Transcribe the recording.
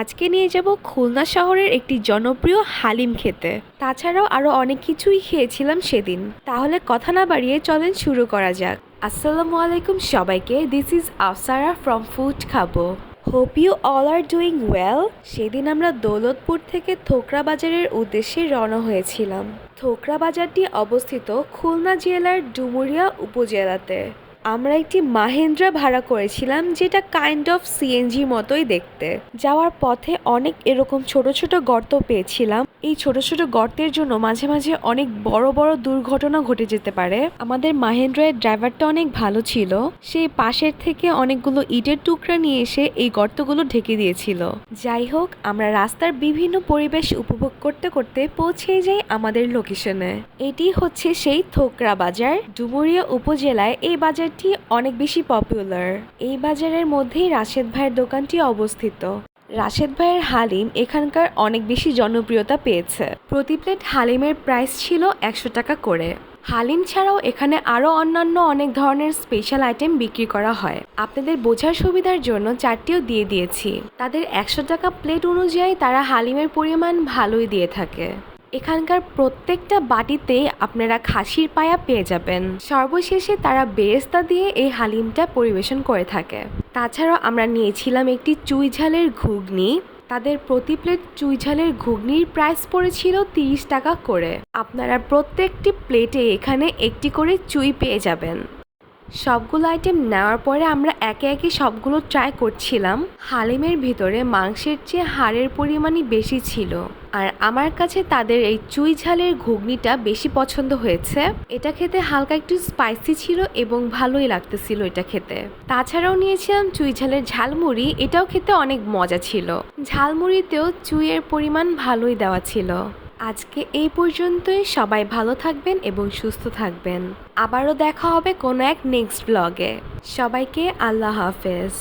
আজকে নিয়ে যাব খুলনা শহরের একটি জনপ্রিয় হালিম খেতে। তাছাড়াও আরও অনেক কিছুই খেয়েছিলাম সেদিন। তাহলে কথা না বাড়িয়ে চলেন শুরু করা যাক। আসসালামু আলাইকুম সবাইকে this is Afsara from food খাব। Hope you all are doing well সেদিন আমরা দৌলতপুর থেকে থোকরা বাজারের উদ্দেশ্যে রওনা হয়েছিলাম। থোকরা বাজারটি অবস্থিত খুলনা জেলার ডুমুরিয়া উপজেলাতে। আমরা একটি মাহেন্দ্রা ভাড়া করেছিলাম, যেটা কাইন্ড অফ সিএনজি মতোই দেখতে। যাওয়ার পথে অনেক এরকম ছোট ছোট গর্ত পেয়েছিলাম। এই ছোট ছোট গর্তের জন্য মাঝে মাঝে অনেক বড় বড় দুর্ঘটনা ঘটে যেতে পারে। আমাদের মাহেন্দ্রের ড্রাইভারটা অনেক ভালো ছিল। সে পাশের থেকে অনেকগুলো ইটের টুকরা নিয়ে এসে এই গর্তগুলো ঢেকে দিয়েছিল। যাই হোক, আমরা রাস্তার বিভিন্ন পরিবেশ উপভোগ করতে করতে পৌঁছে যাই আমাদের লোকেশনে এটি হচ্ছে সেই থোকরা বাজার। ডুমুরিয়া উপজেলায় এই বাজারটি অনেক বেশি পপুলার এই বাজারের মধ্যেই রাশেদ ভাইয়ের দোকানটি অবস্থিত। রাশেদ ভাইয়ের হালিম এখানকার অনেক বেশি জনপ্রিয়তা পেয়েছে। প্রতি প্লেট হালিমের প্রাইস ছিল একশো টাকা করে। হালিম ছাড়াও এখানে আরও অন্যান্য অনেক ধরনের স্পেশাল আইটেম বিক্রি করা হয়। আপনাদের বোঝার সুবিধার জন্য চারটিও দিয়ে দিয়েছি। তাদের একশো টাকা প্লেট অনুযায়ী তারা হালিমের পরিমাণ ভালোই দিয়ে থাকে। এখানকার প্রত্যেকটা বাটিতে আপনারা খাসির পায়া পেয়ে যাবেন। সর্বশেষে তারা বেরেস্তা দিয়ে এই হালিমটা পরিবেশন করে থাকে। তাছাড়াও আমরা নিয়েছিলাম একটি চুই ঝালের ঘুগনি। তাদের প্রতি প্লেট চুই ঝালের ঘুগনির প্রাইস পড়েছিল তিরিশ টাকা করে। আপনারা প্রত্যেকটি প্লেটে এখানে একটি করে চুই পেয়ে যাবেন। সবগুলো আইটেম নেওয়ার পরে আমরা একে একে সবগুলো ট্রাই করছিলাম। হালিমের ভিতরে মাংসের চেয়ে হাড়ের পরিমাণই বেশি ছিল। আর আমার কাছে তাদের এই চুই ঝালের ঘুগনিটা বেশি পছন্দ হয়েছে। এটা খেতে হালকা একটু স্পাইসি ছিল এবং ভালোই লাগতেছিল এটা খেতে। তাছাড়াও নিয়েছিলাম চুই ঝালের ঝালমুড়ি, এটাও খেতে অনেক মজা ছিল। ঝালমুড়িতেও চুইয়ের পরিমাণ ভালোই দেওয়া ছিল। আজকে এই পর্যন্তই। সবাই ভালো থাকবেন এবং সুস্থ থাকবেন। আবারও দেখা হবে কোনো এক নেক্সট ব্লগে সবাইকে আল্লাহ হাফেজ।